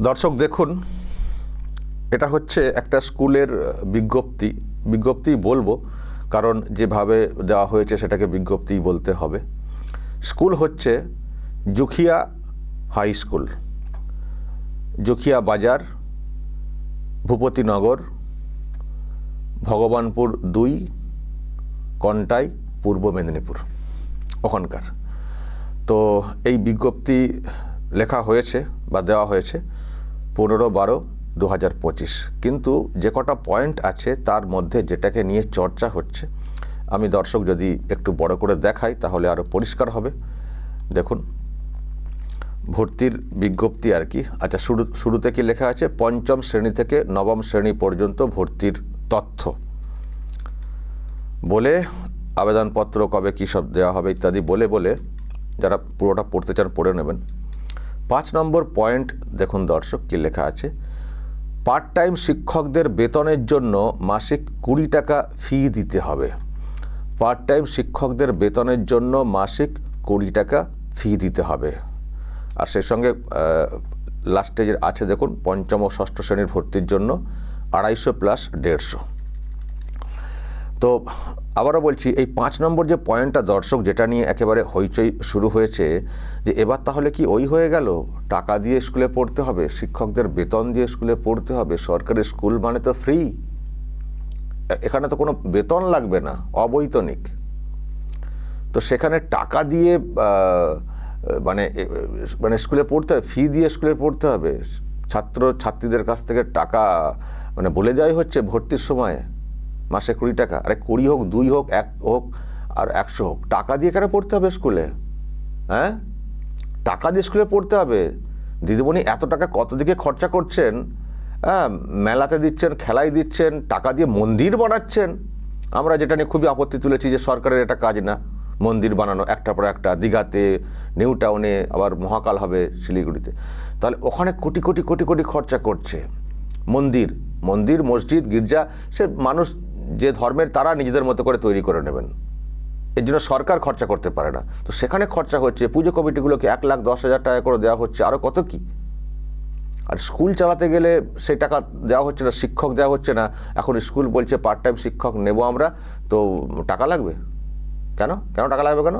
দর্শক, দেখুন, এটা হচ্ছে একটা স্কুলের বিজ্ঞপ্তি। বিজ্ঞপ্তি বলব, কারণ যেভাবে দেওয়া হয়েছে সেটাকে বিজ্ঞপ্তি বলতে হবে। স্কুল হচ্ছে জুখিয়া হাই স্কুল। জুখিয়া বাজার, ভূপতিনগর, ভগবানপুর দুই, কন্টাই, পূর্ব মেদিনীপুর, ওখানকার। তো এই বিজ্ঞপ্তি লেখা হয়েছে বা দেওয়া হয়েছে। পনেরো বারো দু হাজার পঁচিশ। কিন্তু যে কটা পয়েন্ট আছে তার মধ্যে যেটাকে নিয়ে চর্চা হচ্ছে, আমি দর্শক যদি একটু বড় করে দেখাই তাহলে আরও পরিষ্কার হবে। দেখুন, ভর্তির বিজ্ঞপ্তি আর কি। আচ্ছা শুরু, শুরুতে কি লেখা আছে? পঞ্চম শ্রেণি থেকে নবম শ্রেণি পর্যন্ত ভর্তির তথ্য। বলে আবেদনপত্র কবে কী সব দেওয়া হবে ইত্যাদি বলে বলে যারা পুরোটা পড়তে চান পড়ে নেবেন। পাঁচ নম্বর পয়েন্ট, দেখুন দর্শক কী লেখা আছে। পার্ট টাইম শিক্ষকদের বেতনের জন্য মাসিক কুড়ি টাকা ফি দিতে হবে। পার্ট টাইম শিক্ষকদের বেতনের জন্য মাসিক কুড়ি টাকা ফি দিতে হবে। আর সেই সঙ্গে লাস্টে যে আছে, দেখুন, পঞ্চম ও ষষ্ঠ শ্রেণির ভর্তির জন্য আড়াইশো প্লাস দেড়শো। তো আবারও বলছি, এই পাঁচ নম্বর যে পয়েন্টটা দর্শক, যেটা নিয়ে একেবারে হইচই শুরু হয়েছে, যে এবার তাহলে কি ওই হয়ে গেল? টাকা দিয়ে স্কুলে পড়তে হবে, শিক্ষকদের বেতন দিয়ে স্কুলে পড়তে হবে, সরকারি স্কুল মানে তো ফ্রি। এখানে তো কোনো বেতন লাগবে না, অবৈতনিক। তো সেখানে টাকা দিয়ে মানে মানে স্কুলে পড়তে হবে, ফি দিয়ে স্কুলে পড়তে হবে। ছাত্র ছাত্রীদের কাছ থেকে টাকা মানে বলে দেওয়াই হচ্ছে ভর্তির সময়। মাসে কুড়ি টাকা। আরে কুড়ি হোক, দুই হোক, এক হোক, আর একশো হোক। টাকা দিয়ে কেন পড়তে হবে স্কুলে? হ্যাঁ? টাকা দিয়ে স্কুলে পড়তে হবে। দিদিমণি এত টাকা কত দিকে খরচা করছেন? হ্যাঁ মেলাতে দিচ্ছেন, খেলায় দিচ্ছেন, টাকা দিয়ে মন্দির বানাচ্ছেন। আমরা যেটা নিয়ে খুবই আপত্তি তুলেছি যে সরকারের এটা কাজ না। মন্দির বানানো একটা পর একটা, দীঘাতে, নিউ টাউনে, আবার মহাকাল হবে শিলিগুড়িতে। তাহলে ওখানে কোটি কোটি কোটি কোটি খরচা করছে। মন্দির মন্দির, মসজিদ, গির্জা, সে মানুষ যে ধর্মের তারা নিজেদের মতো করে তৈরি করে নেবেন। এর জন্য সরকার খরচা করতে পারে না। তো সেখানে খরচা হচ্ছে, পুজো কমিটিগুলোকে এক লাখ দশ হাজার টাকা করে দেওয়া হচ্ছে আরও কত কি? আর স্কুল চালাতে গেলে সেই টাকা দেওয়া হচ্ছে না, শিক্ষক দেওয়া হচ্ছে না। এখন স্কুল বলছে পার্ট টাইম শিক্ষক নেব আমরা, তো টাকা লাগবে? কেন? কেন টাকা লাগবে কেন?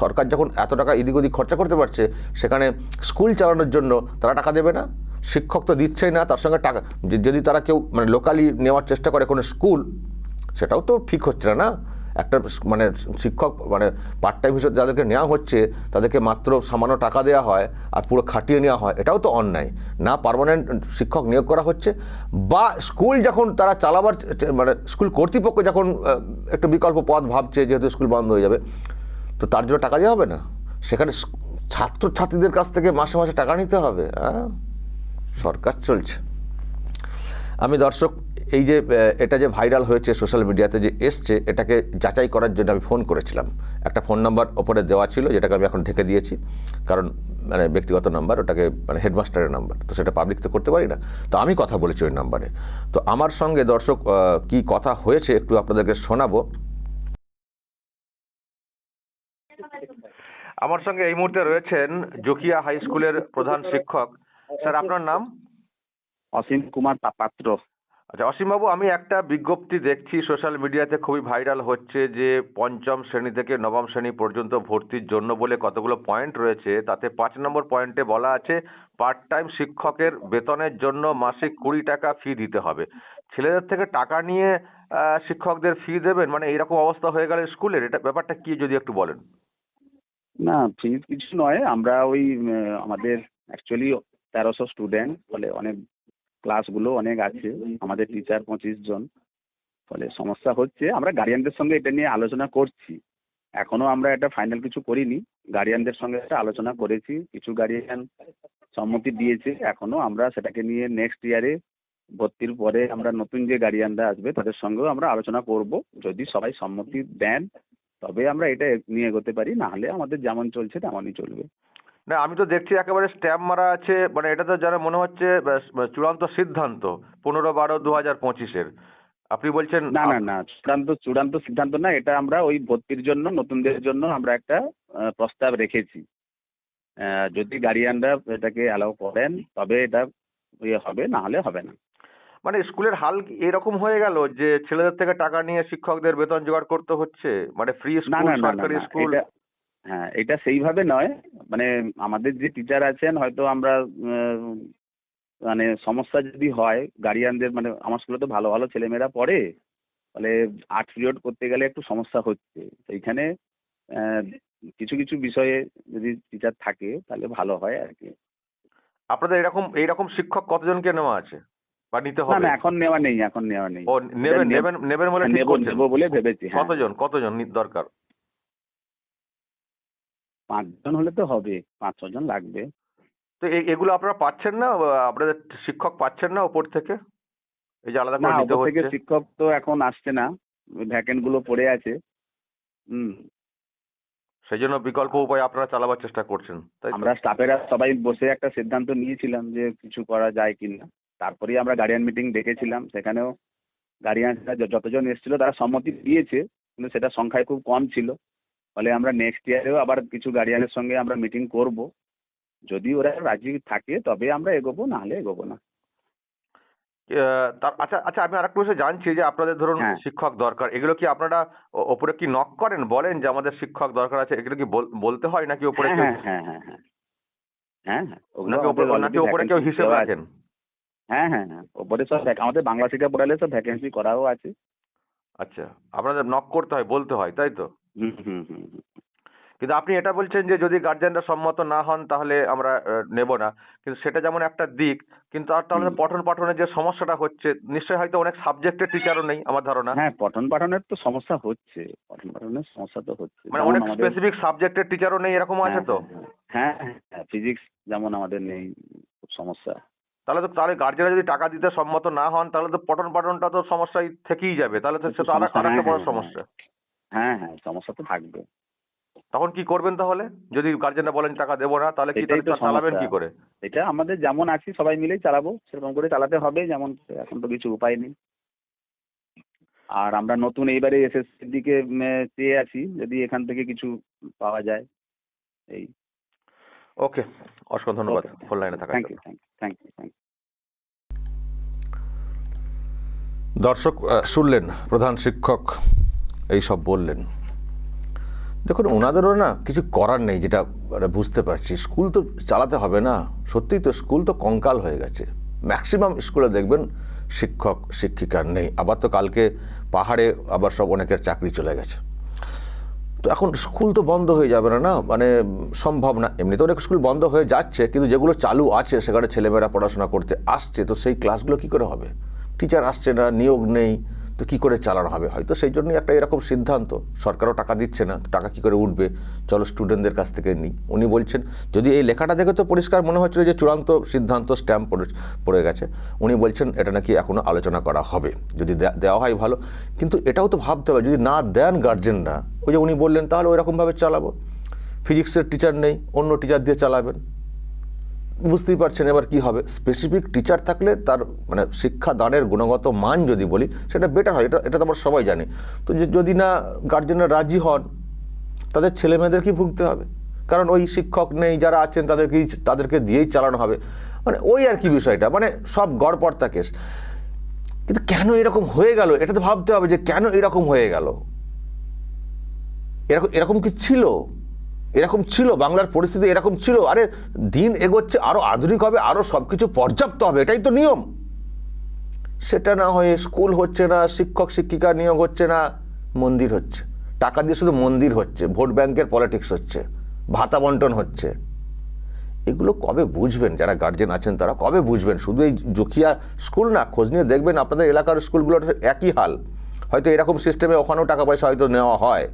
সরকার যখন এত টাকা এদিক ওদিক খরচা করতে পারছে, সেখানে স্কুল চালানোর জন্য তারা টাকা দেবে না? শিক্ষক তো দিচ্ছেই না, তার সঙ্গে টাকা যদি তারা কেউ মানে লোকালি নেওয়ার চেষ্টা করে কোনো স্কুল সেটাও তো ঠিক হচ্ছে না। না একটা মানে শিক্ষক মানে পার্ট টাইম হিসেবে যাদেরকে নেওয়া হচ্ছে, তাদেরকে মাত্র সামান্য টাকা দেওয়া হয় আর পুরো খাটিয়ে নেওয়া হয়, এটাও তো অন্যায়। না পারমানেন্ট শিক্ষক নিয়োগ করা হচ্ছে বা স্কুল যখন তারা চালাবার মানে স্কুল কর্তৃপক্ষ যখন একটু বিকল্প পথ ভাবছে যেহেতু স্কুল বন্ধ হয়ে যাবে, তো তার জন্য টাকা দেওয়া হবে না? সেখানে ছাত্র ছাত্রীদের কাছ থেকে মাসে মাসে টাকা নিতে হবে হ্যাঁ সরকার চলছে। আমি দর্শক এই যে এটা যে ভাইরাল হয়েছে সোশ্যাল মিডিয়াতে যে এসছে এটাকে যাচাই করার জন্য আমি ফোন করেছিলাম। একটা ফোন নাম্বার ওপরে দেওয়া ছিল যেটাকে আমি এখন ঢেকে দিয়েছি। কারণ মানে ব্যক্তিগত নাম্বার ওটাকে মানে হেডমাস্টারের নাম্বার। তো সেটা পাবলিক তো করতে পারি না। তো আমি কথা বলেছি ওই নাম্বারে। তো আমার সঙ্গে দর্শক কি কথা হয়েছে একটু আপনাদেরকে শোনাবো। আমার সঙ্গে এই মুহূর্তে রয়েছেন জকিয়া হাই স্কুলের প্রধান শিক্ষক। স্যার আপনার নাম? অসীম কুমার পাত্র আচ্ছা অসীমবাবু, আমি একটা বিজ্ঞপ্তি দেখছি সোশ্যাল মিডিয়াতে খুবই ভাইরাল হচ্ছে যে পঞ্চম শ্রেণি থেকে নবম শ্রেণি পর্যন্ত ভর্তির জন্য বলে কতগুলো পয়েন্ট রয়েছে। তাতে পাঁচ নম্বর পয়েন্টে বলা আছে পার্ট টাইম শিক্ষকের বেতনের জন্য মাসিক কুড়ি টাকা ফি দিতে হবে। ছেলেদের থেকে টাকা নিয়ে শিক্ষকদের ফি দেবেন? মানে এইরকম অবস্থা হয়ে গেলে স্কুলের। এটা ব্যাপারটা কি যদি একটু বলেন? না ফিজ কিছু নয়। আমরা ওই আমাদের অ্যাকচুয়ালি তেরোশো স্টুডেন্ট ফলে অনেক ক্লাসগুলো অনেক আছে। আমাদের টিচার পঁচিশ জন। ফলে সমস্যা হচ্ছে, আমরা গার্ডিয়ানদের সঙ্গে এটা নিয়ে আলোচনা করছি। এখনও আমরা এটা ফাইনাল কিছু করিনি। গার্ডিয়ানদের সঙ্গে একটা আলোচনা করেছি। কিছু গার্ডিয়ান সম্মতি দিয়েছে। এখনও আমরা সেটাকে নিয়ে নেক্সট ইয়ারে ভর্তির পরে আমরা নতুন যে গার্ডিয়ানরা আসবে, তাদের সঙ্গেও আমরা আলোচনা করব। যদি সবাই সম্মতি দেন, তবে আমরা এটা নিয়ে এগোতে পারি। না হলে আমাদের যেমন চলছে, তেমনই চলবে। না আমি তো দেখছি একেবারে স্ট্যাম্প মারা আছে মানে এটা তো যেন মনে হচ্ছে চূড়ান্ত সিদ্ধান্ত পনেরো বারো দু হাজার পঁচিশের। আপনি বলছেন না না না চূড়ান্ত চূড়ান্ত সিদ্ধান্ত না এটা আমরা ওই ভর্তির জন্য নতুনদের জন্য আমরা একটা প্রস্তাব রেখেছি। যদি গার্ডিয়ানরা এটাকে অ্যালাউ করেন তবে এটা ইয়ে হবে না হলে হবে না। মানে স্কুলের হাল এরকম হয়ে গেল যে ছেলেদের থেকে টাকা নিয়ে শিক্ষকদের বেতন জোগাড় করতে হচ্ছে? মানে ফ্রি স্কুল সরকারি স্কুল হ্যাঁ এটা সেইভাবে নয়। মানে আমাদের যে টিচার আছেন হয়তো আমরা মানে সমস্যা যদি হয় গার্ডিয়ানদের মানে আমার স্কুলে তো ভালো ভালো ছেলেমেয়েরা পড়ে ফলে আর্ট পিরিয়ড করতে গেলে একটু সমস্যা হচ্ছে। সেইখানে আহ, কিছু কিছু বিষয়ে যদি টিচার থাকে তাহলে ভালো হয় আর কি। আপনাদের এরকম এইরকম শিক্ষক কতজনকে নেওয়া আছে? বা নিতে হবে না এখন নেওয়া নেই এখন নেওয়া নেই। ও নেবেন নেব- নেবেন নেবেন বলে ঠিক নেব বলে ভেবেছি হ্যাঁ। কতজন কতজন দরকার? পাঁচজন হলে তো হবে পাঁচ ছজন লাগবে। তো এগুলো আপনারা পাচ্ছেন না? আপনাদের শিক্ষক পাচ্ছেন না উপর থেকে? এই যে আলাদা করে ওপর থেকে হচ্ছে। শিক্ষক তো এখন আসছে না। ভ্যাকেন্টগুলো পড়ে আছে। হুম। সেই জন্য বিকল্প উপায় আপনারা চালাবার চেষ্টা করছেন তাই? আমরা স্টাফেরা সবাই বসে একটা সিদ্ধান্ত নিয়েছিলাম যে কিছু করা যায় কিনা। তারপরেই আমরা গার্ডিয়ান মিটিং ডেকেছিলাম সেখানেও গার্ডিয়ানরা যতজন এসেছিল তারা সম্মতি দিয়েছে কিন্তু সেটা সংখ্যায় খুব কম ছিল। ফলে আমরা নেক্সট ইয়ারেও আবার কিছু গার্ডিয়ানের সঙ্গে আমরা মিটিং করব। যদি ওরা রাজি থাকে তবে আমরা এগোবো নাহলে এগোবো না। আচ্ছা আচ্ছা আমি আরেকটু বিষয় জানছি যে আপনাদের ধরুন হ্যাঁ। শিক্ষক দরকার এগুলো কি আপনারা ওপরে কি নক করেন বলেন যে আমাদের শিক্ষক দরকার আছে এগুলো কি বল- বলতে হয় নাকি ওপরে হ্যাঁ হ্যাঁ হ্যাঁ হ্যাঁ হ্যাঁ। হ্যাঁ নাকি ওপরে কেউ হিসেব হ্যাঁ হ্যাঁ হ্যাঁ ওপরে সব আমাদের বাংলা শিক্ষা পড়ালে সব ভ্যাকেন্সি করাও আছে। আচ্ছা আপনাদের নক করতে হয় বলতে হয় তাই তো? হুম হুম হুম হুম। কিন্তু আপনি এটা বলছেন যে যদি গার্জেনরা সম্মত না হন তাহলে আমরা নেব না। কিন্তু সেটা যেমন একটা দিক কিন্তু আর তাহলে। পঠন পাঠনের যে সমস্যাটা হচ্ছে নিশ্চয়ই হয়তো অনেক সাবজেক্টের টিচারও নেই আমার ধারণা। হ্যাঁ পঠন পাঠনের তো সমস্যা হচ্ছে। পঠন পাঠনের সমস্যা তো হচ্ছে। মানে অনেক স্পেসিফিক সাবজেক্টের টিচারও নেই এরকম আছে তো? হ্যাঁ হ্যাঁ। ফিজিক্স যেমন আমাদের নেই খুব সমস্যা। তাহলে তো তাহলে গার্জেনরা যদি টাকা দিতে সম্মত না হন তাহলে তো পঠন পাঠনটা তো সমস্যায় থেকেই যাবে। তাহলে তো সেটা আর সমস্যা, একটা হ্যাঁ, বড় হ্যাঁ, সমস্যা। হ্যাঁ হ্যাঁ সমস্যা তো থাকবে। তখন কি করবেন তাহলে? যদি গার্জেনরা বলেন টাকা দেবো না তাহলে কি চালাবেন কি করে? এটা আমাদের যেমন আছি সবাই মিলেই চালাবো। সেরকম করে চালাতে হবে যেমন এখন তো কিছু উপায় নেই। আর আমরা নতুন এইবারে এসএসসির দিকে চেয়ে আছি যদি এখান থেকে কিছু পাওয়া যায়। এই। ওকে অসংখ্য ধন্যবাদ. ফোন লাইনে থাকার থ্যাংক জন্য। You thank you thank you thank you দর্শক শুনলেন প্রধান শিক্ষক এই সব বললেন। দেখুন, ওনাদেরও না কিছু করার নেই, যেটা মানে বুঝতে পারছি। স্কুল তো চালাতে হবে না। সত্যিই তো স্কুল তো কঙ্কাল হয়ে গেছে। ম্যাক্সিমাম স্কুলে দেখবেন শিক্ষক শিক্ষিকার নেই। আবার তো কালকে পাহাড়ে আবার সব অনেকের চাকরি চলে গেছে। তো এখন স্কুল তো বন্ধ হয়ে যাবে না না? মানে সম্ভব না। এমনিতে অনেক স্কুল বন্ধ হয়ে যাচ্ছে, কিন্তু যেগুলো চালু আছে, সেখানে ছেলেমেয়েরা পড়াশোনা করতে আসছে, তো সেই ক্লাসগুলো কি করে হবে? টিচার আসছে না, নিয়োগ নেই। তো কি করে চালানো হবে? হয়তো সেই জন্যই একটা এরকম সিদ্ধান্ত। সরকারও টাকা দিচ্ছে না, টাকা কি করে উঠবে? চলো স্টুডেন্টদের কাছ থেকে নিই। উনি বলছেন, যদি এই লেখাটা দেখে তো পরিষ্কার মনে হচ্ছিল যে চূড়ান্ত সিদ্ধান্ত স্ট্যাম্প পড়ে গেছে। উনি বলছেন, এটা নাকি এখনও আলোচনা করা হবে। যদি দেওয়া হয় ভালো। কিন্তু এটাও তো ভাবতে হবে, যদি না দেন গার্জেনরা ওই যে উনি বললেন, তাহলে ওই রকমভাবে চালাবো। ফিজিক্সের টিচার নেই, অন্য টিচার দিয়ে চালাবেন। বুঝতেই পারছেন এবার কি হবে। স্পেসিফিক টিচার থাকলে তার মানে শিক্ষাদানের গুণগত মান যদি বলি, সেটা বেটার হয়। এটা এটা তো আমরা সবাই জানি। তো যদি না গার্জেনরা রাজি হন, তাদের ছেলে মেয়েদেরকেই ভুগতে হবে? কারণ ওই শিক্ষক নেই, যারা আছেন তাদেরকেই, তাদেরকে দিয়েই চালানো হবে। মানে ওই আর কি বিষয়টা। মানে সব গড়পড়তা কেস। কিন্তু কেন এরকম হয়ে গেল? এটা তো ভাবতে হবে যে কেন এরকম হয়ে গেল? এরকম এরকম কি ছিল? এরকম ছিল, বাংলার পরিস্থিতি এরকম ছিল, আরে দিন এগোচ্ছে আরও আধুনিক হবে আরও সব কিছু পর্যাপ্ত হবে, এটাই তো নিয়ম। সেটা না হয়ে স্কুল হচ্ছে না, শিক্ষক শিক্ষিকা নিয়োগ হচ্ছে না, মন্দির হচ্ছে। টাকা দিয়ে শুধু মন্দির হচ্ছে, ভোট ব্যাংকের পলিটিক্স হচ্ছে, ভাতা বন্টন হচ্ছে। এগুলো কবে বুঝবেন? যারা গার্জেন আছেন তারা কবে বুঝবেন? শুধু এই জকিয়া স্কুল না, খোঁজ নিয়ে দেখবেন আপনাদের এলাকার স্কুলগুলোর একই হাল। হয়তো এরকম সিস্টেমে ওখানেও টাকা পয়সা হয়তো নেওয়া হয়।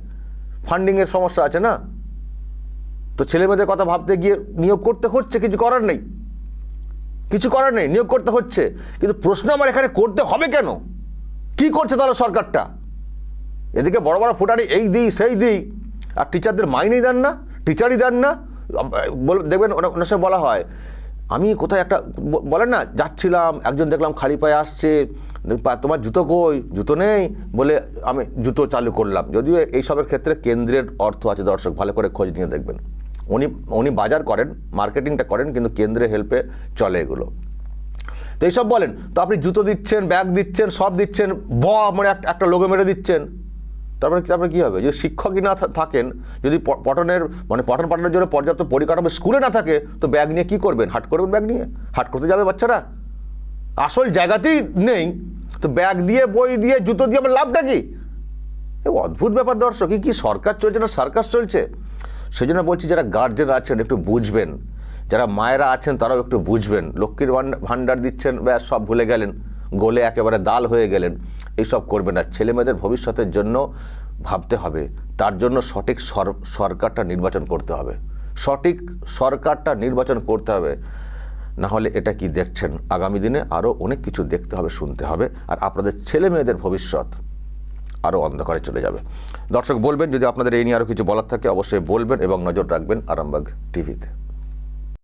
ফান্ডিংয়ের সমস্যা আছে না? তো ছেলেমেয়েদের কথা ভাবতে গিয়ে নিয়োগ করতে হচ্ছে, কিছু করার নেই। কিছু করার নেই, নিয়োগ করতে হচ্ছে। কিন্তু প্রশ্ন আমার এখানে করতে হবে কেন? কি করছে তাহলে সরকারটা? এদিকে বড় বড় ফুটারি এই দিই, সেই দিই। আর টিচারদের মাইনেই দেন না, টিচারই দেন না। দেখবেন ওনা- ওনার সঙ্গে বলা হয়, আমি কোথায় একটা বলেন না, যাচ্ছিলাম, একজন দেখলাম খালি পায়ে আসছে তোমার জুতো কই? জুতো নেই। বলে, আমি জুতো চালু করলাম। যদিও এইসবের ক্ষেত্রে কেন্দ্রের অর্থ আছে, দর্শক, ভালো করে খোঁজ নিয়ে দেখবেন। উনি উনি বাজার করেন, মার্কেটিংটা করেন, কিন্তু কেন্দ্রের হেল্পে চলে এগুলো। তো এইসব বলেন, তো আপনি জুতো দিচ্ছেন ব্যাগ দিচ্ছেন, সব দিচ্ছেন ব মানে একটা লোগো মেরে দিচ্ছেন। তারপরে তারপরে কী হবে? যদি শিক্ষকই না থাকেন, যদি পঠনের মানে পঠন পাঠনের জন্য পর্যাপ্ত পরিকাঠামো স্কুলে না থাকে, তো ব্যাগ নিয়ে কী করবেন? হাট করবেন ব্যাগ নিয়ে? হাট করতে যাবে বাচ্চারা? আসল জায়গাতেই নেই। তো ব্যাগ দিয়ে, বই দিয়ে, জুতো দিয়ে, আমার লাভটা কি? অদ্ভুত ব্যাপার দর্শক কি সরকার চলছে না সার্কাস চলছে? সেই জন্য বলছি যারা গার্জেন আছেন একটু বুঝবেন। যারা মায়েরা আছেন তারাও একটু বুঝবেন। লক্ষ্মীর ভাণ্ডার দিচ্ছেন, ব্যাস, সব ভুলে গেলেন। গোলে একেবারে দাল হয়ে গেলেন। এইসব করবেন না। ছেলে মেয়েদের ভবিষ্যতের জন্য ভাবতে হবে। তার জন্য সঠিক সরকারটা নির্বাচন করতে হবে। সঠিক সরকারটা নির্বাচন করতে হবে। না হলে এটা কি দেখছেন? আগামী দিনে আরও অনেক কিছু দেখতে হবে, শুনতে হবে। আর আপনাদের ছেলে মেয়েদের ভবিষ্যৎ। আরও অন্ধকারে চলে যাবে। দর্শক, বলবেন, যদি আপনাদের এই নিয়ে আরও কিছু বলার থাকে, অবশ্যই বলবেন এবং নজর রাখবেন আরামবাগ টিভিতে।